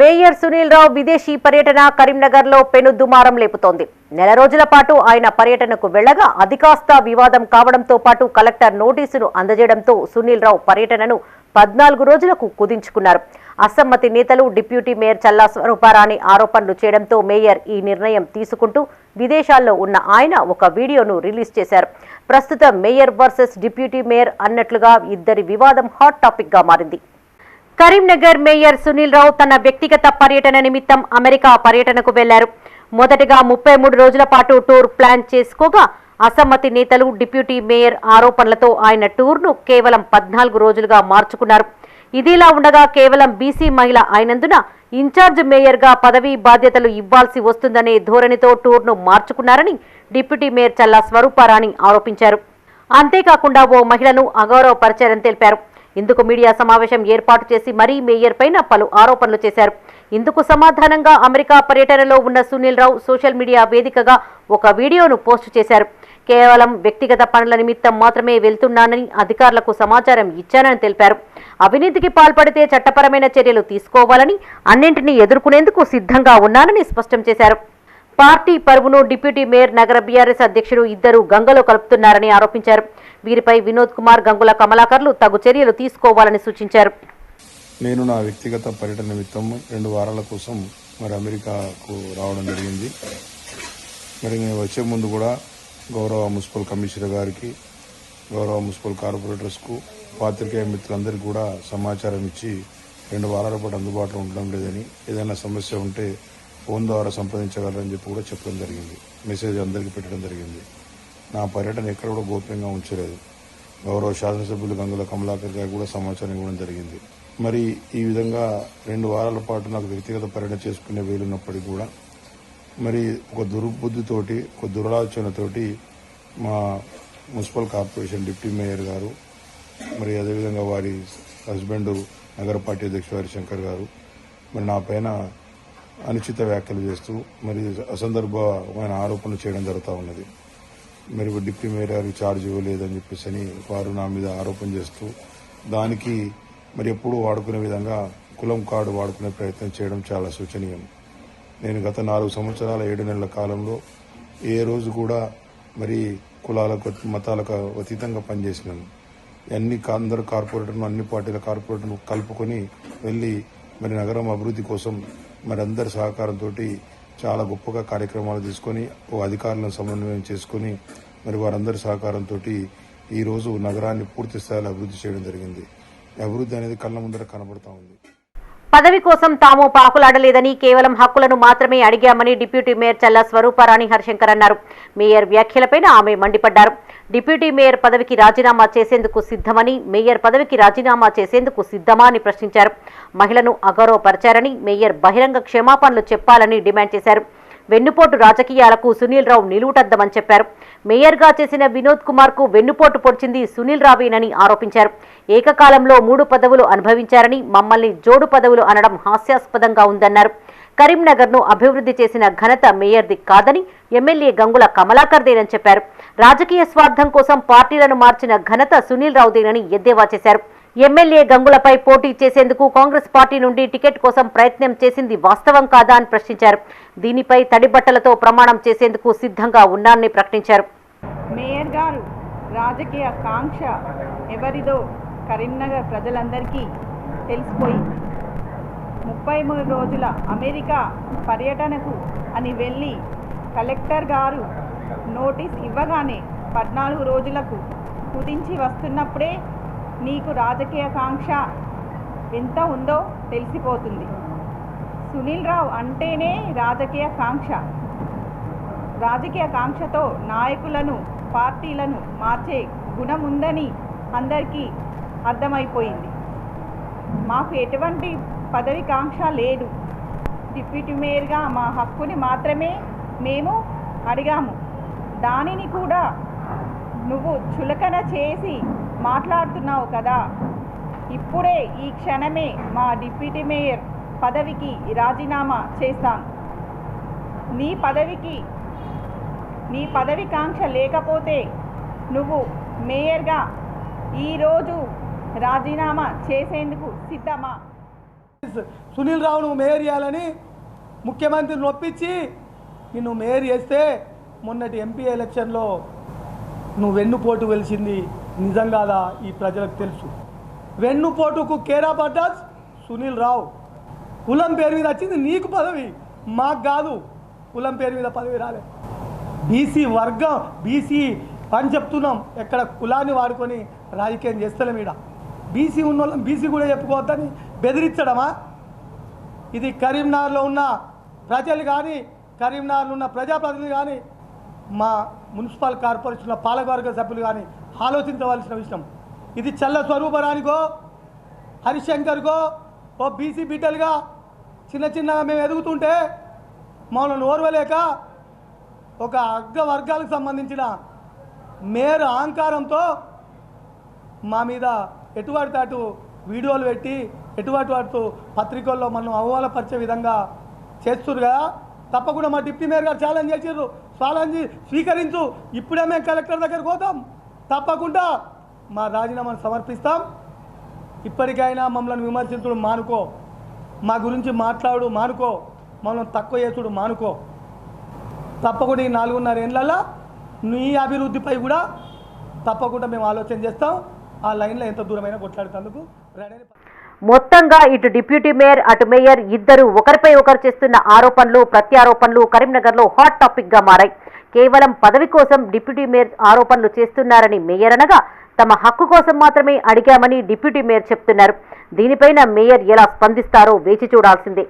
Mayor Sunil Rao విదేశీ పర్యటన కరీంనగర్లో పెను దుమారం లేపుతోంది. నెల రోజుల పాటు ఆయన పర్యటనకు వెళ్ళగా అధికాస్త వివాదం కావడంతో పాటు కలెక్టర్ నోటీసును అందజేయడంతో సునీల్ రావు పర్యటనను పద్నాలుగు రోజులకు కుదించుకున్నారు. అసమ్మతి నేతలు డిప్యూటీ మేయర్ చల్లా స్వరూపారాణి ఆరోపణలు చేయడంతో మేయర్ ఈ నిర్ణయం తీసుకుంటూ విదేశాల్లో ఉన్న ఆయన ఒక వీడియోను రిలీజ్ చేశారు. ప్రస్తుతం మేయర్ వర్సెస్ డిప్యూటీ మేయర్ అన్నట్లుగా ఇద్దరి వివాదం హాట్ టాపిక్గా మారింది. కరీంనగర్ మేయర్ సునీల్ రావు తన వ్యక్తిగత పర్యటన నిమిత్తం అమెరికా పర్యటనకు వెళ్ళారు. మొదటగా ముప్పై మూడు రోజుల పాటు టూర్ ప్లాన్ చేసుకోగా అసమ్మతి నేతలు డిప్యూటీ మేయర్ ఆరోపణలతో ఆయన టూర్ను కేవలం పద్నాలుగు రోజులుగా మార్చుకున్నారు. ఇదిలా ఉండగా కేవలం బీసీ మహిళ అయినందున ఇన్ఛార్జ్ మేయర్గా పదవీ బాధ్యతలు ఇవ్వాల్సి వస్తుందనే ధోరణితో టూర్ను మార్చుకున్నారని డిప్యూటీ మేయర్ చల్లా స్వరూపారాణి ఆరోపించారు. అంతేకాకుండా ఓ మహిళను అగౌరవపరిచారని తెలిపారు. ఇందుకు మీడియా సమావేశం ఏర్పాటు చేసి మరీ మేయర్ పైన పలు ఆరోపణలు చేశారు. ఇందుకు సమాధానంగా అమెరికా పర్యటనలో ఉన్న సునీల్ రావు సోషల్ మీడియా వేదికగా ఒక వీడియోను పోస్టు చేశారు. కేవలం వ్యక్తిగత పనుల నిమిత్తం మాత్రమే వెళ్తున్నానని అధికారులకు సమాచారం ఇచ్చానని తెలిపారు. అవినీతికి పాల్పడితే చట్టపరమైన చర్యలు తీసుకోవాలని అన్నింటినీ ఎదుర్కొనేందుకు సిద్ధంగా ఉన్నానని స్పష్టం చేశారు. పార్టీ పరువును డిప్యూటీ మేయర్ నగర బీఆర్ఎస్ అధ్యక్షుడు ఇద్దరు గంగలో కలుపుతున్నారని ఆరోపించారు. వీరిపై వినోద్ కుమార్ గంగుల కమలాకర్లు తగు చర్యలు తీసుకోవాలని సూచించారు. నేను నా వ్యక్తిగత పర్యటన నిమిత్తం రెండు వారాల కోసం మరి అమెరికాకు రావడం జరిగింది. మరి నేను వచ్చే ముందు కూడా గౌరవ మున్సిపల్ కమిషనర్ గారికి గౌరవ మున్సిపల్ కార్పొరేటర్స్కు పాత్రికేయ మిత్రులందరికీ కూడా సమాచారం ఇచ్చి రెండు వారాల పాటు అందుబాటులో ఉండడం లేదని ఏదైనా సమస్య ఉంటే ఫోన్ ద్వారా సంప్రదించగలరని చెప్పి కూడా చెప్పడం జరిగింది. మెసేజ్ అందరికీ పెట్టడం జరిగింది. నా పర్యటన ఎక్కడ కూడా గోప్యంగా ఉంచలేదు. గౌరవ శాసనసభ్యులు గంగుల కమలాకర్ గారు కూడా సమాచారం ఇవ్వడం జరిగింది. మరి ఈ విధంగా రెండు వారాల పాటు నాకు వ్యక్తిగత పర్యటన చేసుకునే వీలున్నప్పటికీ కూడా మరి ఒక దుర్బుద్ధితోటి ఒక దురాలోచనతోటి మా మున్సిపల్ కార్పొరేషన్ డిప్యూటీ మేయర్ గారు మరి అదేవిధంగా వారి హస్బెండ్ నగర పార్టీ అధ్యక్షుడు హరిశంకర్ గారు మరి నా పైన అనుచిత వ్యాఖ్యలు చేస్తూ మరి అసందర్భమైన ఆరోపణలు చేయడం జరుగుతూ ఉన్నది. మరి డిప్యూటీ మేయర్ ఛార్జ్ ఇవ్వలేదని చెప్పేసి అని వారు నా మీద ఆరోపణ చేస్తూ దానికి మరి ఎప్పుడూ వాడుకునే విధంగా కులం కార్డు వాడుకునే ప్రయత్నం చేయడం చాలా శోచనీయం. నేను గత నాలుగు సంవత్సరాల ఏడు నెలల కాలంలో ఏ రోజు కూడా మరి కులాలకు మతాలకు అతీతంగా పనిచేసినాను. అన్ని అందరు కార్పొరేటర్ను అన్ని పార్టీల కార్పొరేటర్ను కలుపుకొని వెళ్ళి మరి నగరం అభివృద్ధి కోసం మరి అందరి సహకారంతో చాలా గొప్పగా కార్యక్రమాలు తీసుకొని ఓ అధికారులను సమన్వయం చేసుకొని మరి వారందరి సహకారంతో ఈ రోజు నగరాన్ని పూర్తి స్థాయిలో అభివృద్ధి చేయడం జరిగింది. అభివృద్ధి అనేది కళ్ళ ముందర కనబడతా ఉంది. పదవి కోసం తాము పాకులాడలేదని కేవలం హక్కులను మాత్రమే అడిగామని డిప్యూటీ మేయర్ చల్లా స్వరూపారాణి హరిశంకర్ అన్నారు. మేయర్ వ్యాఖ్యలపైన ఆమె మండిపడ్డారు. డిప్యూటీ మేయర్ పదవికి రాజీనామా చేసేందుకు సిద్ధమని మేయర్ పదవికి రాజీనామా చేసేందుకు సిద్ధమా అని ప్రశ్నించారు. మహిళను అగౌరవపరిచారని మేయర్ బహిరంగ క్షమాపణలు చెప్పాలని డిమాండ్ చేశారు. వెన్నుపోటు రాజకీయాలకు సునీల్ రావు నిలువుటద్దమని చెప్పారు. మేయర్గా చేసిన వినోద్ కుమార్కు వెన్నుపోటు పొడిచింది సునీల్ రావేనని ఆరోపించారు. ఏకకాలంలో మూడు పదవులు అనుభవించారని మమ్మల్ని జోడు పదవులు అనడం హాస్యాస్పదంగా ఉందన్నారు. కరీంనగర్ను అభివృద్ధి చేసిన ఘనత మేయర్ది కాదని ఎమ్మెల్యే గంగుల కమలాకర్దేనని చెప్పారు. రాజకీయ స్వార్థం కోసం పార్టీలను మార్చిన ఘనత సునీల్ రావుదేనని ఎద్దేవా చేశారు. ఎమ్మెల్యే గంగులపై పోటీ చేసేందుకు కాంగ్రెస్ పార్టీ నుండి టికెట్ కోసం ప్రయత్నం చేసింది వాస్తవం కాదా అని ప్రశ్నించారు. దీనిపై తడిబట్టలతో ప్రమాణం చేసేందుకు సిద్ధంగా ఉన్నానని ప్రకటించారు. మేయర్ గారు రాజకీయ కాంక్ష ఎవరిదో కరీంనగర్ ప్రజలందరికీ తెలిసిపోయింది. ముప్పై మూడు రోజుల అమెరికా పర్యటనకు అని వెళ్ళి కలెక్టర్ గారు నోటీస్ ఇవ్వగానే పద్నాలుగు రోజులకు కుదించి వస్తున్నప్పుడే నీకు రాజకీయ కాంక్ష ఎంత ఉందో తెలిసిపోతుంది. సునీల్ రావు అంటేనే రాజకీయ కాంక్ష. రాజకీయ కాంక్షతో నాయకులను పార్టీలను మార్చే గుణం ఉందని అందరికీ అర్థమైపోయింది. మాకు ఎటువంటి పదవి కాంక్ష లేదు. డిప్యూటీ మేయర్గా మా హక్కుని మాత్రమే మేము అడిగాము. దానిని కూడా నువ్వు చులకన చేసి మాట్లాడుతున్నావు కదా. ఇప్పుడే ఈ క్షణమే మా డిప్యూటీ మేయర్ పదవికి రాజీనామా చేస్తాను నీ పదవికి నీ పదవి కాంక్ష లేకపోతే నువ్వు మేయర్గా ఈరోజు రాజీనామా చేసేందుకు సిద్ధమా? సునీల్ రావును మేయర్ చేయాలని ముఖ్యమంత్రిని ఒప్పించి నిన్ను మేయర్ చేస్తే మొన్నటి ఎంపీ ఎలక్షన్లో నువ్వు వెన్నుపోటు వెలిసింది నిజం కాదా ఈ ప్రజలకు తెలుసు? వెన్నుపోటుకు కేరా పడ్డాస్ సునీల్ రావు. కులం పేరు మీద వచ్చింది నీకు పదవి. మాకు కాదు. కులం పేరు మీద పదవి రాలే. బీసీ వర్గం బీసీ అని చెప్తున్నాం. ఎక్కడ కులాన్ని వాడుకొని రాజకీయం చేస్తలేం ఇడ బీసీ ఉన్న వాళ్ళం బీసీ కూడా చెప్పుకోవద్దని బెదిరించడమా ఇది కరీంనగర్లో ఉన్న ప్రజలు కానీ కరీంనగర్లో ఉన్న ప్రజాప్రతినిధులు కానీ మా మున్సిపల్ కార్పొరేషన్ల పాలకవర్గ సభ్యులు కానీ ఆలోచించవలసిన విషయం. ఇది చల్ల స్వరూపరానికో హరిశంకర్కో ఓ బీసీ బిడ్డలుగా చిన్న చిన్నగా మేము ఎదుగుతుంటే మమ్మల్ని ఓర్వలేక ఒక అగ్రవర్గాలకు సంబంధించిన మేర అహంకారంతో మా మీద ఎటువంటి అటు వీడియోలు పెట్టి ఎటువంటి అటు పత్రికల్లో మనం అవమానపరిచే విధంగా చేస్తున్నారు కదా తప్పకుండా మా డిప్యూటీ మేయర్ గారు ఛాలెంజ్ చేసారు ఛాలెంజ్ స్వీకరించు. ఇప్పుడే మేము కలెక్టర్ దగ్గరికి పోతాం. తప్పకుండా మా రాజీనామాను సమర్పిస్తాం. ఇప్పటికైనా మమ్మల్ని విమర్శించుడు మానుకో. మా గురించి మాట్లాడు మానుకో. మమ్మల్ని తక్కువ చేసుడు మానుకో. తప్పకుండా ఈ నాలుగున్నర ఏళ్ళల్లో నీ అభివృద్ధిపై కూడా తప్పకుండా మేము ఆలోచన చేస్తాం. ఆ లైన్లో ఎంత దూరమైనా కొట్లాడుతందుకు రెడీ మొత్తంగా ఇటు డిప్యూటీ మేయర్ అటు మేయర్ ఇద్దరు ఒకరిపై ఒకరు చేస్తున్న ఆరోపణలు ప్రత్యారోపణలు కరీంనగర్లో హాట్ టాపిక్గా మారాయి. కేవలం పదవి కోసం డిప్యూటీ మేయర్ ఆరోపణలు చేస్తున్నారని మేయర్ అనగా తమ హక్కు కోసం మాత్రమే అడిగామని డిప్యూటీ మేయర్ చెప్తున్నారు. దీనిపైన మేయర్ ఎలా స్పందిస్తారో వేచి చూడాల్సిందే.